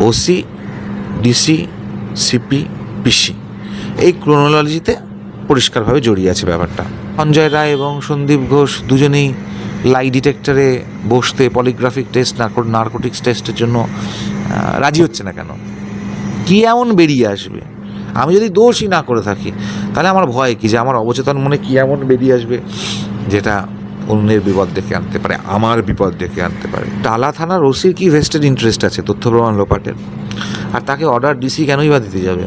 OC DC CP পিসি এই ক্রোনোলজিতে পরিষ্কারভাবে জড়িয়ে আছে ব্যাপারটা। সঞ্জয় রায় এবং সন্দীপ ঘোষ দুজনেই লাই ডিটেক্টরে বসতে পলিগ্রাফিক টেস্ট নার্কোটিক্স টেস্টের জন্য রাজি হচ্ছে না কেন? কি এমন বেরিয়ে আসবে? আমি যদি দোষই না করে থাকি, তাহলে আমার ভয় কি যে আমার অবচেতন মনে কি এমন বেরিয়ে আসবে? যেটা অন্যের বিপদ ডেকে আনতে পারে আমার বিপদ ডেকে আনতে পারে। টালা থানার ওসির কি ভেস্টেড ইন্টারেস্ট আছে তথ্য প্রমাণ লোপাটের? আর তাকে অর্ডার ডিসি কেনই বা দিতে যাবে?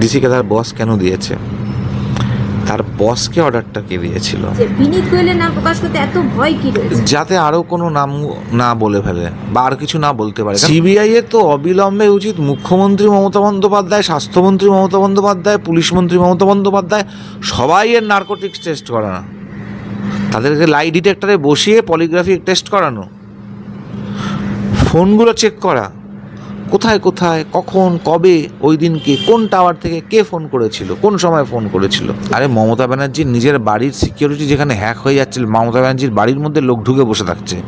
ডিসিকে তার বস কেন দিয়েছে? তার বসকে অর্ডারটা কে দিয়েছিল? বিনীত গোয়েলের নাম প্রকাশ করতে এত ভয় কি যাতে আরও কোনো নাম না বলে ফেলে বা আর কিছু না বলতে পারে। সিবিআই এর তো অবিলম্বে উচিত মুখ্যমন্ত্রী মমতা বন্দ্যোপাধ্যায় স্বাস্থ্যমন্ত্রী মমতা বন্দ্যোপাধ্যায় পুলিশ মন্ত্রী মমতা বন্দ্যোপাধ্যায় সবাই এর নার্কোটিক্স টেস্ট করানো। তাদেরকে লাই ডিটেক্টরে বসিয়ে পলিগ্রাফি টেস্ট করানো। ফোনগুলো চেক করা। কোথায় কোথায়, কখন, কবে, ওই দিনকে কোন টাওয়ার থেকে কে ফোন করেছিল, কোন সময় ফোন করেছিল। আরে মমতা ব্যানার্জির নিজের বাড়ির সিকিউরিটি যেখানে হ্যাক হয়ে যাচ্ছিল, মমতা ব্যানার্জির বাড়ির মধ্যে লোক ঢুকে বসে থাকছে।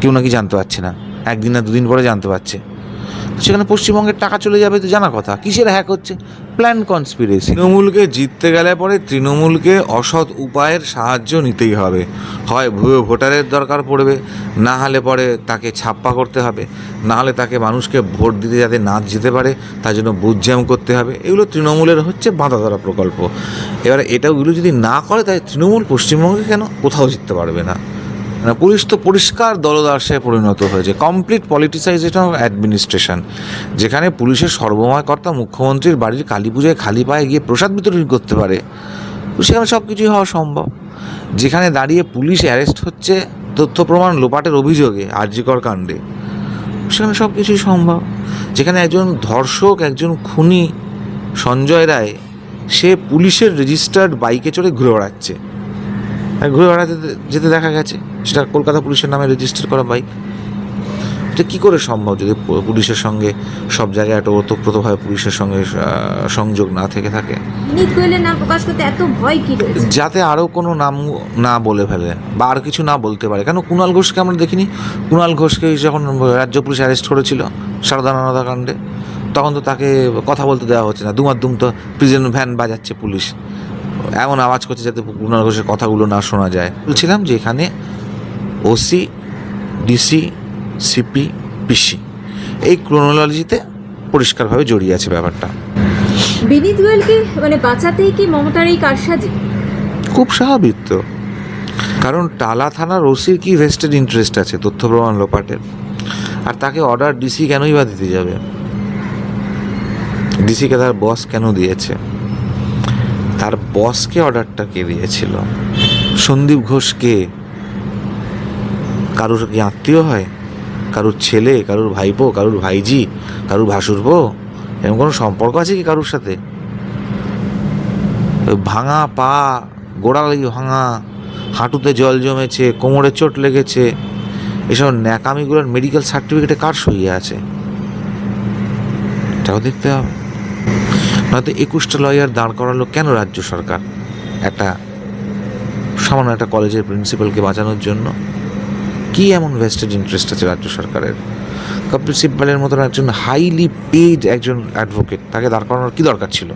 কেউ নাকি জানতে পারছে না। একদিন না দুদিন পরে জানতে পারছে। সেখানে পশ্চিমবঙ্গের টাকা চলে যাবে তো জানা কথা। কিসের হ্যাক হচ্ছে? প্ল্যান কনস্পিরেসি তৃণমূলকে জিততে গেলে পরে তৃণমূলকে অসৎ উপায়ের সাহায্য নিতেই হবে। হয় ভুয়ো ভোটারের দরকার পড়বে, না হলে পরে তাকে ছাপ্পা করতে হবে, না হলে তাকে মানুষকে ভোট দিতে যাতে না যেতে পারে, তার জন্য বুথ জ্যাম করতে হবে। এগুলো তৃণমূলের হচ্ছে বাধা ধরা প্রকল্প। এবারে এটাগুলো যদি না করে তাই তৃণমূল পশ্চিমবঙ্গে কেন? কোথাও জিততে পারবে না। মানে পুলিশ তো পরিষ্কার দলদাসে পরিণত হয়েছে। কমপ্লিট পলিটিসাইজেশন অফ অ্যাডমিনিস্ট্রেশন যেখানে পুলিশের সর্বময় কর্তা মুখ্যমন্ত্রীর বাড়ির কালী পুজোয় খালি পায়ে গিয়ে প্রসাদ বিতরণ করতে পারে। সেখানে সব কিছুই হওয়া সম্ভব। যেখানে দাঁড়িয়ে পুলিশ অ্যারেস্ট হচ্ছে তথ্য প্রমাণ লোপাটের অভিযোগে আর্যিকর কাণ্ডে। সেখানে সব কিছুই সম্ভব। যেখানে একজন ধর্ষক, একজন খুনি সঞ্জয় রায়, সে পুলিশের রেজিস্টার্ড বাইকে চড়ে ঘুরে বেড়াচ্ছে। আর ঘুরে বেড়াতে যেতে দেখা গেছে সেটা কলকাতা পুলিশের নামে রেজিস্টার করা বাইক এটা কী করে সম্ভব যদি পুলিশের সঙ্গে সব জায়গায় একটা ওতপ্রোতভাবে পুলিশের সঙ্গে সংযোগ না থেকে থাকে? যাতে আরও কোনো নাম না বলে ফেলে বা আর কিছু না বলতে পারে। কেন কুণাল ঘোষকে আমরা দেখিনি? কুণাল ঘোষকে যখন রাজ্য পুলিশ অ্যারেস্ট করেছিল সারদানন্দা কাণ্ডে তখন তো তাকে কথা বলতে দেওয়া হচ্ছে না। দুমার দুম তো প্রিজন ভ্যান বাজাচ্ছে পুলিশ। এমন আওয়াজ করছে যাতে কুণাল ঘোষের কথাগুলো না শোনা যায়। বলছিলাম যে এখানে ওসি ডিসি সিপি পিসি এই ক্রোনোলজিতে পরিষ্কারভাবে জড়িয়ে আছে ব্যাপারটা। বিনীত গোয়েলকে মানে বাঁচাতেই কি মমতার এই কারসাজি? খুব স্বাভাবিক তো। কারণ টালা থানার ওসির কি ভেস্টেড ইন্টারেস্ট আছে তথ্য প্রমাণ লোপাটের? আর তাকে অর্ডার ডিসি কেনই বা দিতে যাবে? ডিসিকে তার বস কেন দিয়েছে? বসকে অর্ডারটা কে দিয়েছিল? সন্দীপ ঘোষকে? কারুর কি আত্মীয় হয়? কারুর ছেলে, কারুর ভাইপো, কারুর ভাইজি, কারুর ভাসুরপো? এরকম কোনো সম্পর্ক আছে কি কারুর সাথে? ভাঙা পা গোড়া গোড়ালি ভাঙা, হাঁটুতে জল জমেছে, কোমরে চোট লেগেছে, এসব ন্যাকামিগুলোর মেডিকেল সার্টিফিকেটে কার সই আছে? এটাও দেখতে হবে। নয়তো একুশটা লয়ার দাঁড় করালো কেন রাজ্য সরকার? একটা সামান্য একটা কলেজের প্রিন্সিপালকে বাঁচানোর জন্য। কি এমন ভেস্টেড ইন্টারেস্ট আছে রাজ্য সরকারের? কপিল সিব্বালের মতন একজন হাইলি পেড একজন অ্যাডভোকেট তাকে দাঁড় করানোর কী দরকার ছিল?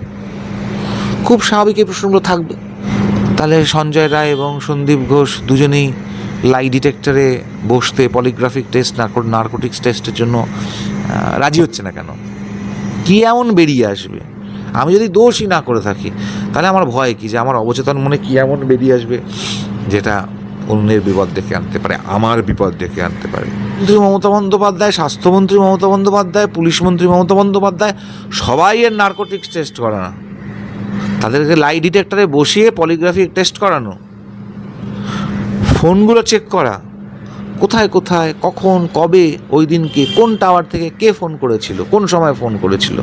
খুব স্বাভাবিক এই প্রশ্নগুলো থাকবে। তাহলে সঞ্জয় রায় এবং সন্দীপ ঘোষ দুজনেই লাই ডিটেক্টরে বসতে পলিগ্রাফিক টেস্ট নার্কোটিক্স টেস্টের জন্য রাজি হচ্ছে না কেন? কি এমন বেরিয়ে আসবে? আমি যদি দোষই না করে থাকি, তাহলে আমার ভয় কি যে আমার অবচেতন মনে কি এমন বেরিয়ে আসবে যেটা অন্যের বিপদ ডেকে আনতে পারে, আমার বিপদ ডেকে আনতে পারে? মন্ত্রী মমতা বন্দ্যোপাধ্যায়, স্বাস্থ্যমন্ত্রী মমতা বন্দ্যোপাধ্যায়, পুলিশ মন্ত্রী মমতা বন্দ্যোপাধ্যায়, সবাই এর নার্কোটিক্স টেস্ট করানো। তাদেরকে লাই ডিটেক্টরে বসিয়ে পলিগ্রাফি টেস্ট করানো। ফোনগুলো চেক করা। কোথায় কোথায় কখন কবে ওই দিনকে কোন টাওয়ার থেকে কে ফোন করেছিল কোন সময় ফোন করেছিল?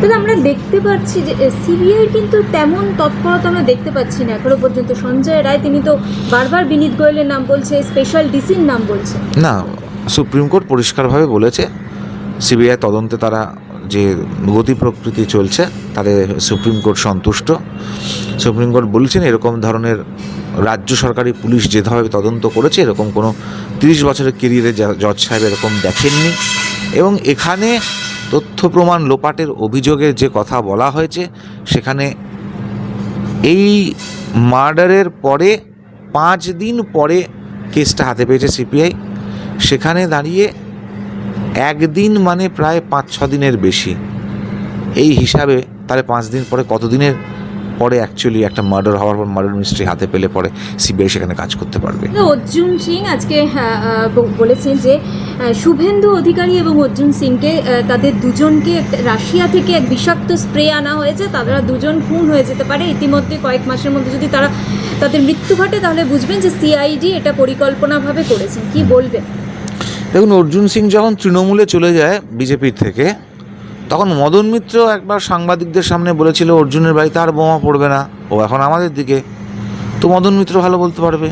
তাহলে আমরা দেখতে পাচ্ছি যে সিবিআই কিন্তু তেমন তৎপরতা আমরা দেখতে পাচ্ছি না। এখনও পর্যন্ত সঞ্জয় রায় তিনি তো বারবার বিনীত গোয়েলের নাম বলছে স্পেশাল ডিসির নাম বলছে। না সুপ্রিম কোর্ট পরিষ্কারভাবে বলেছে সিবিআই তদন্তে তারা যে গতি প্রকৃতি চলছে তাদের সুপ্রিম কোর্ট সন্তুষ্ট। সুপ্রিম কোর্ট বলছেন, এরকম ধরনের রাজ্য সরকারি পুলিশ যেভাবে তদন্ত করেছে, এরকম কোনো তিরিশ বছরের কেরিয়ারে জজ সাহেব এরকম দেখেননি। এবং এখানে তথ্য প্রমাণ লোপাটের অভিযোগের যে কথা বলা হয়েছে, সেখানে এই মার্ডারের পরে, পাঁচ দিন পরে কেসটা হাতে পেয়েছে সিপিআই। সেখানে দাঁড়িয়ে একদিন মানে প্রায় পাঁচ ছ দিনের বেশি। এই হিসাবে তাহলে পাঁচ দিন পরে কত দিনের পরে অ্যাকচুয়ালি একটা মার্ডার হওয়ার পর মার্ডার মিস্ট্রি হাতে পেলে পরে সিবিআই সেখানে কাজ করতে পারবে? অর্জুন সিং আজকে আহ, বলেছেন যে শুভেন্দু অধিকারী এবং অর্জুন সিংকে তাদের দুজনকে রাশিয়া থেকে এক বিষাক্ত স্প্রে আনা হয়েছে। তারা দুজন খুন হয়ে যেতে পারে। ইতিমধ্যে কয়েক মাসের মধ্যে যদি তারা তাদের মৃত্যু ঘটে তাহলে বুঝবেন যে সিআইডি এটা পরিকল্পনাভাবে করেছেন কি বলবেন? দেখুন, অর্জুন সিং যখন তৃণমূলে চলে যায় বিজেপির থেকে, তখন মদন মিত্র একবার সাংবাদিকদের সামনে বলেছিল, অর্জুনের বাড়িতে আর বোমা পড়বে না, ও এখন আমাদের দিকে। তো মদন মিত্র ভালো বলতে পারবে।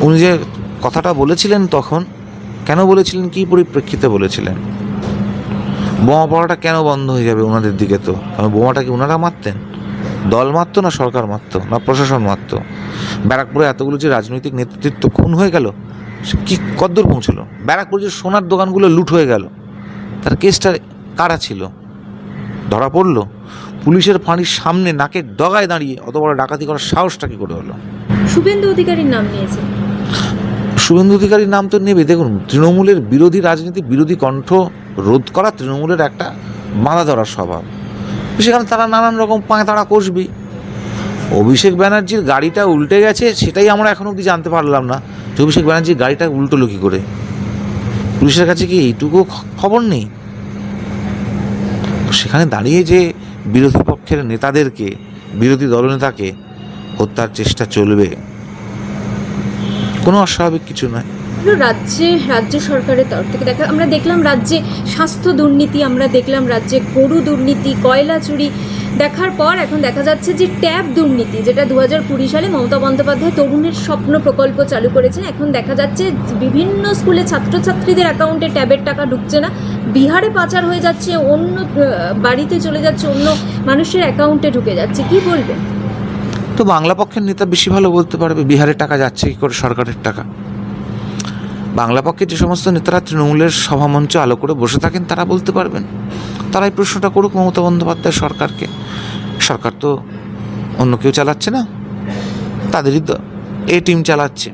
উনি যে কথাটা বলেছিলেন তখন, কেন বলেছিলেন, কী পরিপ্রেক্ষিতে বলেছিলেন? বোমা পড়াটা কেন বন্ধ হয়ে যাবে ওনাদের দিকে তো? বোমাটা কি ওনারা মারতেন? দল মারতো না সরকার মারতো না প্রশাসন মারতো? ব্যারাকপুরে এতগুলো যে রাজনৈতিক নেতৃত্ব খুন হয়ে গেল কি কদ্দূর পৌঁছলো? ব্যারাকপুরে যে সোনার দোকানগুলো লুট হয়ে গেল তার কেসটা কারা ছিল? ধরা পড়ল পুলিশের ফাঁড়ির সামনে নাকের ডগায় দাঁড়িয়ে অত বড় ডাকাতি করার সাহসটা কি করে হলো? শুভেন্দু অধিকারীর নাম নিয়েছে। শুভেন্দু অধিকারীর নাম তো নেবে। দেখুন তৃণমূলের বিরোধী রাজনীতি বিরোধী কণ্ঠ রোধ করা তৃণমূলের একটা বাঁধা ধরার স্বভাব। সেখানে তারা নানান রকম পায়ে তারা কষবি। অভিষেক ব্যানার্জির গাড়িটা উল্টে গেছে সেটাই আমরা এখনও অবধি জানতে পারলাম না। যে অভিষেক ব্যানার্জির গাড়িটা উল্টোলো কী করে। পুলিশের কাছে কি এইটুকু খবর নেই। সেখানে দাঁড়িয়ে যে বিরোধী পক্ষের নেতাদেরকে, বিরোধী দলনেতাকে হত্যার চেষ্টা চলবে, কোনো অস্বাভাবিক কিছু নয়। রাজ্যে, রাজ্য সরকারের তরফ থেকে দেখা আমরা দেখলাম রাজ্যে স্বাস্থ্য দুর্নীতি, আমরা দেখলাম রাজ্যে গরু দুর্নীতি, কয়লা চুরি দেখার পর এখন দেখা যাচ্ছে যে ট্যাব দুর্নীতি, যেটা দু হাজার কুড়ি সালে মমতা বন্দ্যোপাধ্যায় তরুণের স্বপ্ন প্রকল্প চালু করেছেন। এখন দেখা যাচ্ছে বিভিন্ন স্কুলে ছাত্রছাত্রীদের অ্যাকাউন্টে ট্যাবের টাকা ঢুকছে না। বিহারে পাচার হয়ে যাচ্ছে, অন্য বাড়িতে চলে যাচ্ছে, অন্য মানুষের অ্যাকাউন্টে ঢুকে যাচ্ছে। কি বলবেন? তো বাংলা পক্ষের নেতা বেশি ভালো বলতে পারবে, বিহারের টাকা যাচ্ছে কি করে, সরকারের টাকা। বাংলা পক্ষের যে সমস্ত নেতারা তৃণমূলের সভামঞ্চ আলো করে বসে থাকেন, তারা বলতে পারবেন। তারা এই প্রশ্নটা করুক মমতা বন্দ্যোপাধ্যায় সরকারকে। সরকার তো অন্য কেউ চালাচ্ছে না। তাদেরই তো এ টিম চালাচ্ছে।